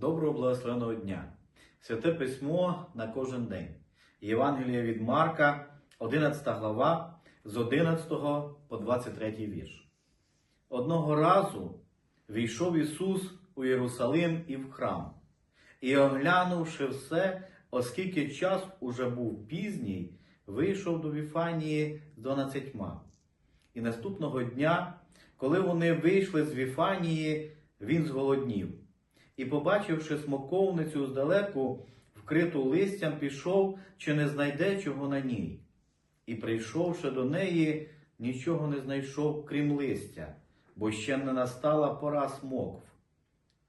Доброго благословеного дня! Святе письмо на кожен день. Євангелія від Марка, 11 глава, з 11 по 23 вірш. Одного разу війшов Ісус у Єрусалим і в храм, і, оглянувши все, оскільки час уже був пізній, вийшов до Віфанії з дванадцятьма. І наступного дня, коли вони вийшли з Віфанії, він зголоднів. І, побачивши смоковницю здалеку, вкриту листям, пішов, чи не знайде чого на ній. І, прийшовши до неї, нічого не знайшов, крім листя, бо ще не настала пора смокв.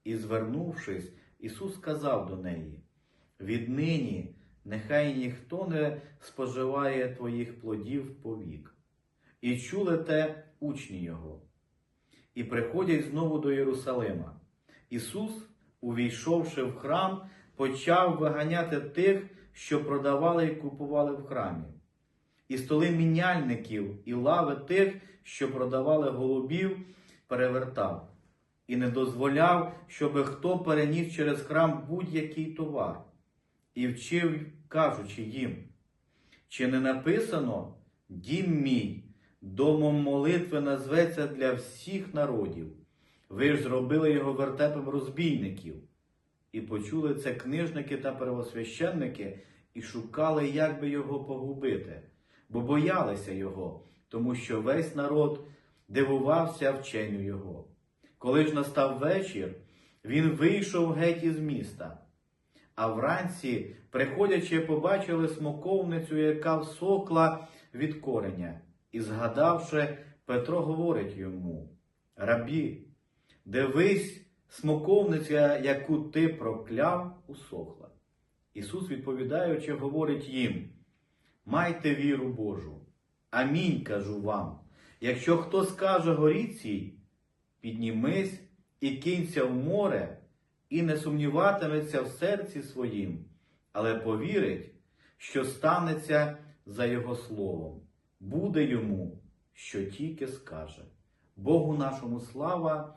І, звернувшись, Ісус сказав до неї: Віднині нехай ніхто не споживає твоїх плодів повік. І чули те учні Його. І приходять знову до Єрусалима. Ісус, увійшовши в храм, почав виганяти тих, що продавали і купували в храмі, і столи міняльників, і лави тих, що продавали голубів, перевертав, і не дозволяв, щоби хто переніс через храм будь-який товар, і вчив, кажучи їм, чи не написано дім мій, домом молитви назветься для всіх народів. Ви ж зробили його вертепом розбійників. І почули це книжники та первосвященники і шукали, як би його погубити, бо боялися його, тому що весь народ дивувався вченню його. Коли ж настав вечір, він вийшов геть із міста. А вранці, приходячи, побачили смоковницю, яка всохла від кореня, і, згадавши, Петро говорить йому: Рабі, дивись, смоковниця, яку ти прокляв, усохла. Ісус, відповідаючи, говорить їм: Майте віру Божу. Амінь кажу вам. Якщо хто скаже горіцій, піднімись і кинься в море, і не сумніватиметься в серці своїм, але повірить, що станеться за Його словом, буде йому, що тільки скаже. Богу нашому слава